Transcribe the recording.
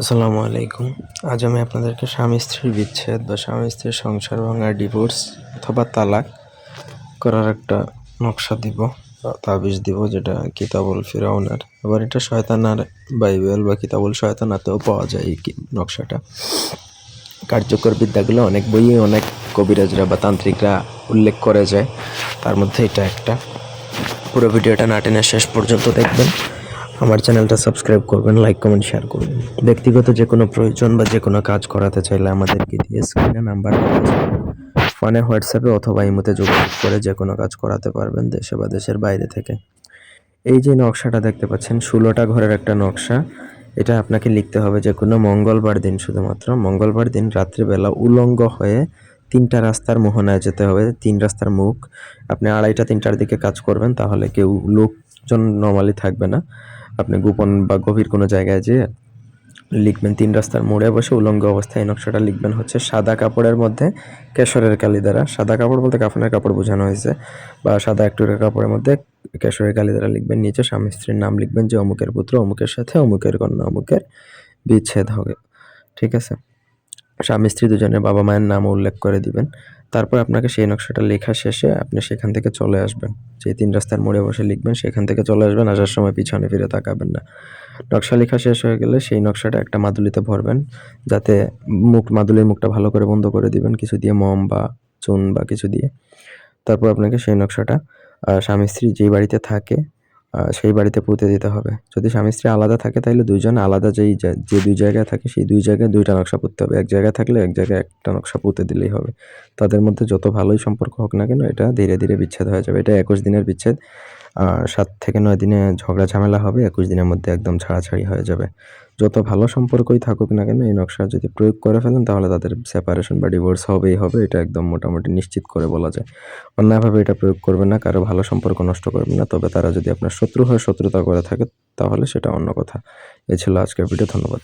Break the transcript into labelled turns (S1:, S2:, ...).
S1: আসসালামু আলাইকুম। আজ আমি আপনাদেরকে স্বামী স্ত্রীর বিচ্ছেদ বা স্বামী স্ত্রীর সংসার ভাঙা ডিভোর্স অথবা তালাক করার একটা নকশা দিব বা তাবিজ দিব, যেটা কিতাবুল ফিরাউনার। আবার এটা শয়তানার বাইবেল বা কিতাবুল শয়তানাতেও পাওয়া যায় এই নকশাটা। কার্যকর বিদ্যাগুলো অনেক বইয়ে অনেক কবিরাজরা বা তান্ত্রিকরা উল্লেখ করে যায়। তার মধ্যে এটা একটা। পুরো ভিডিওটা না টেনে শেষ পর্যন্ত দেখবেন। আমার চ্যানেলটা সাবস্ক্রাইব করবেন লাইক কমেন্ট শেয়ার করবেন। ব্যক্তিগত যে কোনো প্রয়োজন বা যে কোনো কাজ করাতে চাইলে আমাদেরকে দিয়ে স্ক্রিনে নাম্বার ফোনে, হোয়াটসঅ্যাপে অথবা ইমোতে যোগাযোগ করে যে কোনো কাজ করাতে পারবেন দেশে বা দেশের বাইরে থেকে। এই যে নকশাটা দেখতে পাচ্ছেন, ষোলোটা ঘরের একটা নকশা। এটা আপনাকে লিখতে হবে যে কোনো মঙ্গলবার দিন শুধুমাত্র। মঙ্গলবার দিন রাত্রিবেলা উলঙ্গ হয়ে তিনটা রাস্তার মোহনায় যেতে হবে। তিন রাস্তার মুখ। আপনি আড়াইটা, তিনটার দিকে কাজ করবেন, তাহলে কেউ লোকজন নর্মালি থাকবে না। আপনি গোপন বা গভীর কোনো জায়গায় যেয়ে লিখবেন, তিন রাস্তার মোড়ে বসে উলঙ্গ অবস্থায় এই নকশাটা লিখবেন। হচ্ছে সাদা কাপড়ের মধ্যে কেশরের কালি দ্বারা। সাদা কাপড় বলতে কাফনের কাপড় বোঝানো হয়েছে বা সাদা একটু কাপড়ের মধ্যে কেশরের কালি দ্বারা লিখবেন। নিচে স্বামী স্ত্রীর নাম লিখবেন যে অমুকের পুত্র, অমুকের সাথে অমুকের কন্যা, অমুকের বিচ্ছেদ হবে। ঠিক আছে? স্বামী স্ত্রী দুজনের বাবা মায়ের নাম উল্লেখ করে দিবেন। তারপর আপনাকে সেই নকশাটা লেখা শেষে আপনি সেখান থেকে চলে আসবেন। যে তিন রাস্তার মোড়ে বসে লিখবেন, সেখান থেকে চলে আসবেন, আসার সময় পিছনে ফিরে তাকাবেন না। নকশা লেখা শেষ হয়ে গেলে সেই নকশাটা একটা মাদুলিতে ভরবেন, যাতে মুখ, মাদুলির মুখটা ভালো করে বন্ধ করে দিবেন, কিছু দিয়ে মম বা চুন বা কিছু দিয়ে। তারপর আপনাকে সেই নকশাটা স্বামী স্ত্রী যেই বাড়িতে থাকে সেই বাড়িতে পুঁতে দিতে হবে। যদি স্বামী স্ত্রী আলাদা থাকে তাহলে দুজন আলাদা যেই যে দুই জায়গায় থাকে, সেই দুই জায়গায় দুইটা নকশা পুঁততে হবে। এক জায়গায় থাকলে এক জায়গায় একটা নকশা পুঁতে দিলেই হবে। তাদের মধ্যে যত ভালোই সম্পর্ক হোক না কেন, এটা ধীরে ধীরে বিচ্ছেদ হয়ে যাবে। এটা একুশ দিনের বিচ্ছেদ। সাত থেকে নয় দিনে ঝগড়া ঝামেলা হবে, একুশ দিনের মধ্যে একদম ছাড়াছাড়ি হয়ে যাবে। যত ভালো সম্পর্কই থাকুক না কেন, এই নকশা যদি প্রয়োগ করে ফেলেন, তাহলে তাদের সেপারেশন বা ডিভোর্স হবেই, হবে। এটা একদম মোটামুটি নিশ্চিত করে বলা যায়। অন্যায়ভাবে এটা প্রয়োগ করবে না, কারও ভালো সম্পর্ক নষ্ট করবে না। তবে তারা যদি আপনার শত্রু হয়ে শত্রুতা করে থাকে, তাহলে সেটা অন্য কথা। এ ছিল আজকের ভিডিও, ধন্যবাদ।